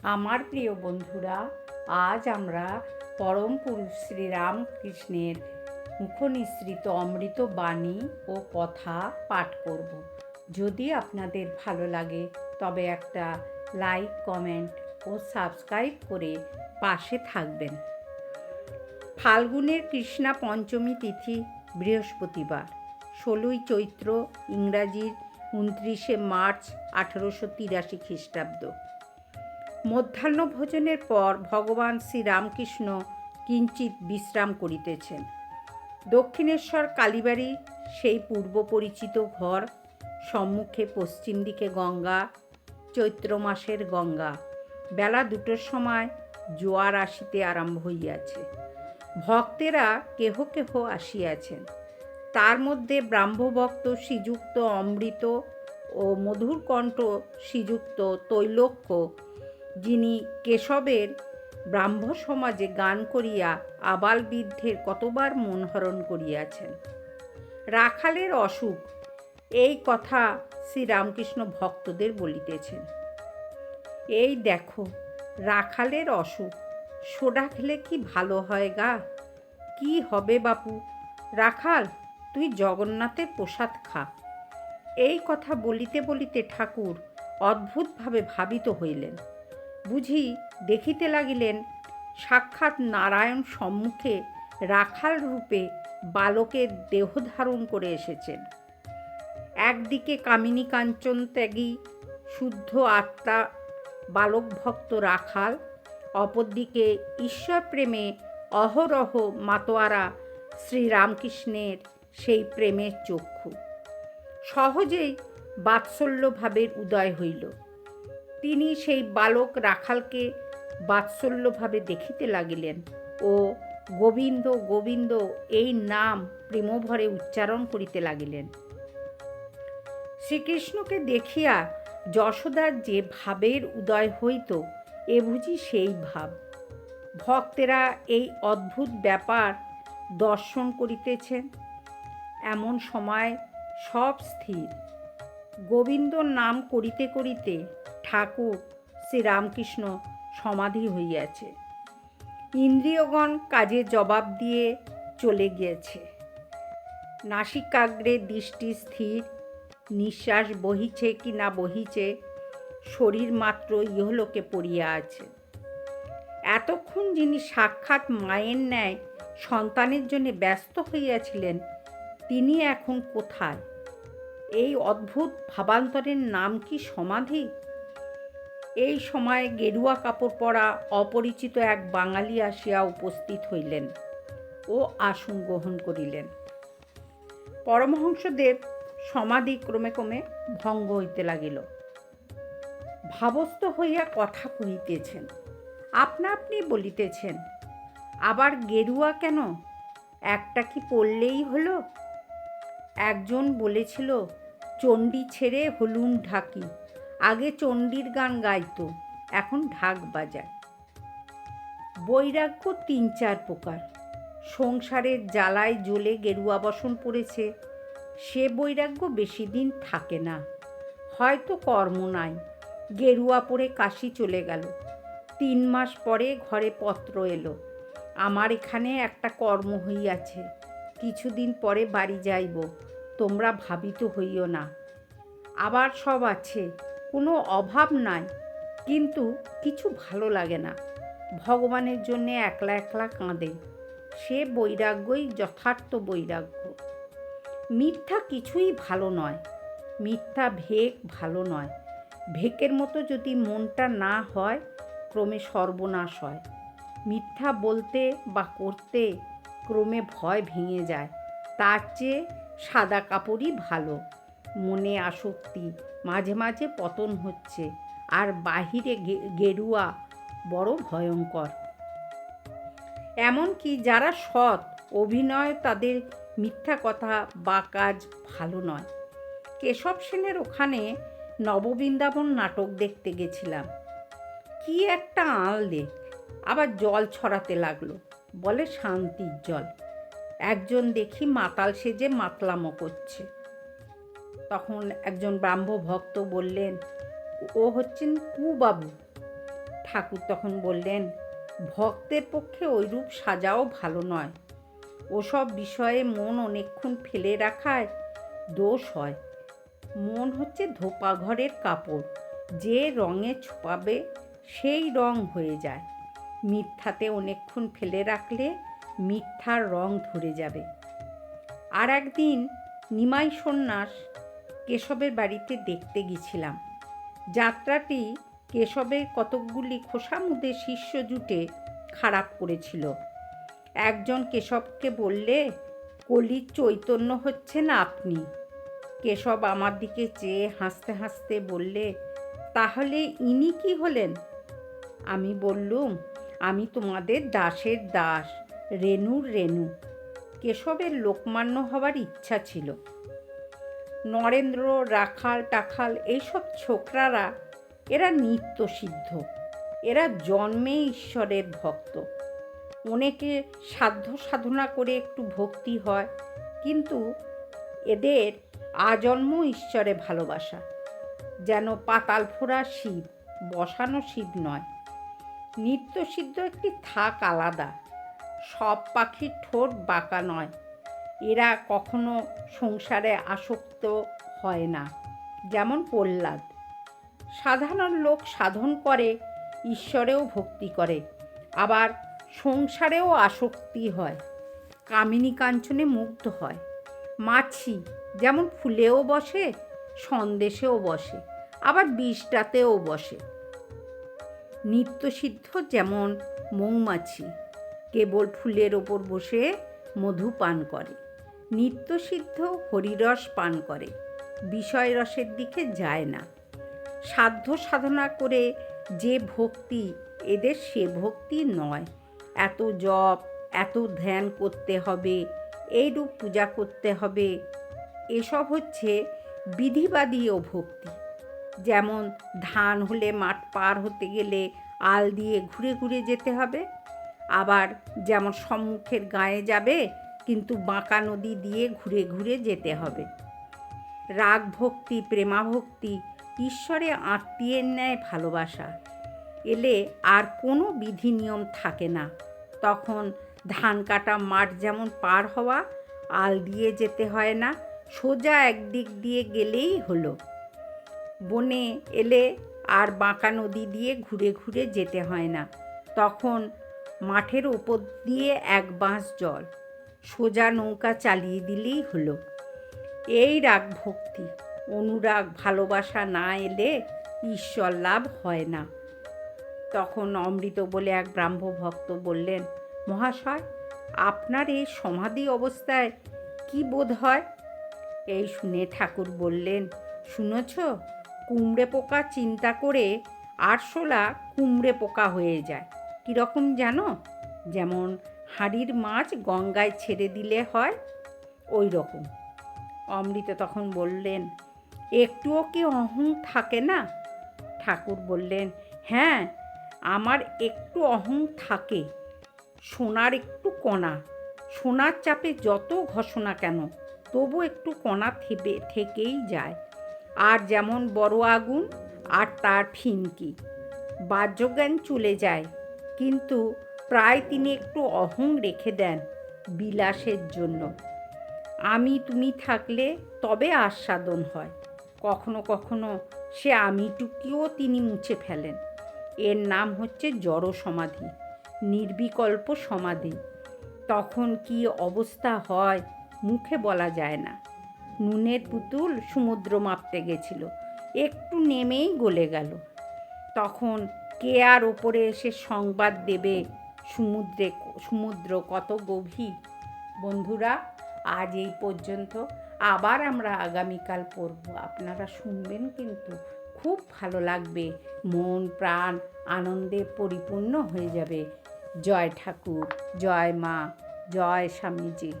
আমার প্রিয় বন্ধুরা, আজ আমরা পরম পুরুষ শ্রীরামকৃষ্ণের মুখনিসৃত অমৃত বাণী ও কথা পাঠ করব। যদি আপনাদের ভালো লাগে, তবে একটা লাইক, কমেন্ট ও সাবস্ক্রাইব করে পাশে থাকবেন। ফাল্গুনের কৃষ্ণা পঞ্চমী তিথি, বৃহস্পতিবার, ষোলোই চৈত্র, ইংরাজির উনত্রিশে মার্চ, আঠারোশো তিরাশি খ্রিস্টাব্দ। মধ্যাহ্ন ভোজনের পর ভগবান শ্রীরামকৃষ্ণ কিঞ্চিত বিশ্রাম করিতেছেন। দক্ষিণেশ্বর কালীবাড়ি, সেই পূর্ব পরিচিত ঘর, সম্মুখে পশ্চিম দিকে গঙ্গা, চৈত্র মাসের গঙ্গা। বেলা দুটোর সময় জোয়ার আসিতে আরম্ভ হইয়াছে। ভক্তেরা কেহ কেহ আসিয়াছেন। তার মধ্যে ব্রাহ্মভক্ত শ্রীযুক্ত অমৃত ও মধুর কণ্ঠ শ্রীযুক্ত তৈলক্য যিনি কেশবের ব্রাহ্ম সমাজে গান করিয়া আবাল বৃদ্ধের কতবার মনহরণ করিয়াছেন। রাখালের অসুখ, এই কথা শ্রীরামকৃষ্ণ ভক্তদের বলিতেছেন। এই দেখো, রাখালের অসুখ, সোডা খেলে কি ভালো হয় গা? কি হবে বাপু? রাখাল, তুই জগন্নাথের প্রসাদ খা। এই কথা বলিতে বলিতে ঠাকুর অদ্ভুতভাবে ভাবিত হইলেন। বুঝি দেখিতে লাগিলেন সাক্ষাৎ নারায়ণ সম্মুখে রাখাল রূপে বালকের দেহ ধারণ করে এসেছেন। একদিকে কামিনী কাঞ্চন ত্যাগী, শুদ্ধ আত্মা, বালক ভক্ত রাখাল, অপরদিকে ঈশ্বর প্রেমে অহরহ মাতোয়ারা শ্রীরামকৃষ্ণের সেই প্রেমের চক্ষু। সহজেই বাৎসল্যভাবের উদয় হইল। তিনি সেই বালক রাখালকে বাৎসল্যভাবে দেখিতে লাগিলেন ও গোবিন্দ গোবিন্দ, এই নাম প্রেমভরে উচ্চারণ করিতে লাগিলেন। শ্রীকৃষ্ণকে দেখিয়া যশোদার যে ভাবের উদয় হইত, এ বুঝি সেই ভাব। ভক্তেরা এই অদ্ভুত ব্যাপার দর্শন করিতেছেন। এমন সময় সব স্থির। গোবিন্দ নাম করিতে করিতে ঠাকুর শ্রীরামকৃষ্ণ সমাধি হইয়াছে। ইন্দ্রিয়গণ কাজে জবাব দিয়ে চলে গিয়েছে। নাসিকাগ্রে দৃষ্টি স্থির, নিঃশ্বাস বহিছে কি না বহিছে, শরীর মাত্র ইহলোকে পড়িয়া আছে। এতক্ষণ যিনি সাক্ষাৎ মায়ের ন্যায় সন্তানের জন্য ব্যস্ত হইয়াছিলেন, তিনি এখন কোথায়? এই অদ্ভুত ভাবান্তরের নাম কি সমাধি? এই সময় গেরুয়া কাপড় পরা অপরিচিত এক বাঙালি আসিয়া উপস্থিত হইলেন ও আসন গ্রহণ করিলেন। পরমহংসদেব সমাধি ক্রমে ক্রমে ভঙ্গ হইতে লাগিল। ভাবস্থ হইয়া কথা কহিতেছেন, আপনা আপনি বলিতেছেন, আবার গেরুয়া কেন? একটা কি পড়লেই হলো? একজন বলেছিল, চণ্ডী ছেড়ে হলুম ঢাকি। আগে চণ্ডীর গান গাইতো, এখন ঢাক বাজায়। বৈরাগ্য তিন চার প্রকার। সংসারের জ্বালায় জ্বলে গেরুয়া বসন পড়েছে, সে বৈরাগ্য বেশি দিন থাকে না। হয়তো কর্ম নাই, গেরুয়া পরে কাশি চলে গেল। তিন মাস পরে ঘরে পত্র এলো, আমার এখানে একটা কর্ম হইয়াছে, কিছুদিন পরে বাড়ি যাইব, তোমরা ভাবিত হইও না। আবার সব আছে কোনো অভাব নাই, কিন্তু কিছু ভালো লাগে না। ভগবানের জন্যে একলা একলা কাঁদে। সে বৈরাগ্যই যথার্থ বৈরাগ্য। মিথ্যা কিছুই ভালো নয়। মিথ্যা ভেক ভালো নয়। ভেকের মতো যদি মনটা না হয়, ক্রমে সর্বনাশ হয়। মিথ্যা বলতে বা করতে ক্রমে ভয় ভেঙে যায়। তার চেয়ে সাদা কাপড়ই ভালো। মনে আসক্তি। মাঝে মাঝে পতন হচ্ছে। আর বাহিরে গেরুয়া বড় ভয়ঙ্কর। এমনকি যারা সৎ, অভিনয় তাদের মিথ্যা কথা বা কাজ ভালো নয়। কেশব সেনের ওখানে নববৃন্দাবন নাটক দেখতে গেছিলাম। কি একটা আনলে আবার জল ছড়াতে লাগল। বলে শান্তির জল। একজন দেখি মাতাল সেজে মাতলামো করছে। তখন একজন ব্রাহ্ম ভক্ত বললেন, ও হচ্ছেন কুবাবু। ঠাকুর তখন বললেন, ভক্তের পক্ষে ওইরূপ সাজাও ভালো নয়। ওসব বিষয়ে মন অনেকক্ষণ ফেলে রাখায় দোষ হয়। মন হচ্ছে ধোপাঘরের কাপড়। যে রঙে ছোপাবে সেই রং হয়ে যায়। মিথ্যাতে অনেকক্ষণ ফেলে রাখলে মিথ্যার রং ধরে যাবে। আর একদিন নিমাই সন্ন্যাস কেশবের বাড়িতে দেখতে গেছিলাম। যাত্রাটি কেশবের কতকগুলি খোসামুদে শিষ্য জুটে খারাপ করেছিল। একজন কেশবকে বললে কলির চৈতন্য হচ্ছে না আপনি। কেশব আমার দিকে চেয়ে হাসতে হাসতে বললে, তাহলে ইনি কি হলেন? আমি বললুম, আমি তোমাদের দাসের দাস রেনুর রেনু কেশবের লোকমান্য হবার ইচ্ছা ছিল। নরেন্দ্র, রাখাল, টাখাল এইসব ছোকরারা, এরা নিত্য সিদ্ধ। এরা জন্মে ঈশ্বরের ভক্ত। অনেকে সাধ্য সাধনা করে একটু ভক্তি হয়, কিন্তু এদের আজন্ম ঈশ্বরে ভালোবাসা। যেন পাতাল ফোড়া শিব, বসানো শিব নয়। নিত্য সিদ্ধ একটি থাক আলাদা। সব পাখির ঠোঁট বাঁকা নয়। এরা কখনো সংসারে আসক্ত হয় না। যেমন প্রহ্লাদ। সাধারণ লোক সাধন করে, ঈশ্বরেও ভক্তি করে। আবার সংসারেও আসক্তি হয়। কামিনী কাঞ্চনে মুগ্ধ হয়। মাছি যেমন ফুলেও বসে, সন্দেশেও বসে, আবার বিষটাতেও বসে। নিত্যসিদ্ধ যেমন মৌমাছি, কেবল ফুলের ওপর বসে মধু পান করে। নিত্যসিদ্ধ হরিরস পান করে বিষয় রসের দিকে যায় না। সাধ্য সাধনা করে যে ভক্তি, এদের সে ভক্তি নয়। এত জপ, এত ধ্যান করতে হবে, এইরূপ পূজা করতে হবে, এসব হচ্ছে বিধিবাদীয় ভক্তি। যেমন ধান হলে মাঠ পার হতে গেলে আল দিয়ে ঘুরে ঘুরে যেতে হবে, আবার যেমন সম্মুখের গায়ে যাবে কিন্তু বাঁকা নদী দিয়ে ঘুরে ঘুরে যেতে হবে। রাগ ভক্তি প্রেমাভক্তি ঈশ্বরে আত্মীয়ের ন্যায় ভালোবাসা, এলে আর কোনো বিধি নিয়ম থাকে না। তখন ধান কাটা মাঠ যেমন পার হওয়া, আল দিয়ে যেতে হয় না, সোজা একদিক দিয়ে গেলেই হলো। বনে এলে আর বাঁকা নদী দিয়ে ঘুরে ঘুরে যেতে হয় না। তখন মাঠের ওপর দিয়ে এক বাঁশ জল সোজা নৌকা চালিয়ে দিলেই হলো। এই রাগ ভক্তি, অনুরাগ, ভালোবাসা না এলে ঈশ্বর লাভ হয় না। তখন অমৃত বলে এক ব্রাহ্ম ভক্ত বললেন, মহাশয়, আপনার এই সমাধি অবস্থায় কি বোধ হয়? এই শুনে ঠাকুর বললেন, শুনেছ, কুমড়ে পোকা চিন্তা করে আরশোলা কুমড়ে পোকা হয়ে যায়। কীরকম জানো? যেমন হাঁড়ির মাছ গঙ্গায় ছেড়ে দিলে হয় ওই রকম অমৃত তখন বললেন, একটুও কি অহং থাকে না? ঠাকুর বললেন হ্যাঁ আমার একটু অহং থাকে, সোনার একটু কণা, সোনার চাপে যত ঘষণা কেন, তবু একটু কণা থেবে, থেকেই যায়। আর যেমন বড় আগুন, আর তার ফিনকি। বাহ্যজ্ঞান চলে যায়, কিন্তু প্রায় তিনি একটু অহং রেখে দেন বিলাসের জন্য। আমি তুমি থাকলে তবে আস্বাদন হয়। কখনো কখনো সে আমিটুকিও তিনি মুছে ফেলেন। এর নাম হচ্ছে জড় সমাধি নির্বিকল্প সমাধি। তখন কি অবস্থা হয় মুখে বলা যায় না। নুনের পুতুল সমুদ্র মাপতে গেছিল, একটু নেমেই গলে গেল। তখন কে আর ওপরে এসে সংবাদ দেবে সমুদ্রে সমুদ্র কত গভীর। বন্ধুরা, আজ এই পর্যন্ত। আবার আমরা আগামীকাল পড়ব। আপনারা শুনবেন কিন্তু খুব ভালো লাগবে। মন, প্রাণ আনন্দে পরিপূর্ণ হয়ে যাবে। জয় ঠাকুর, জয় মা, জয় স্বামীজি।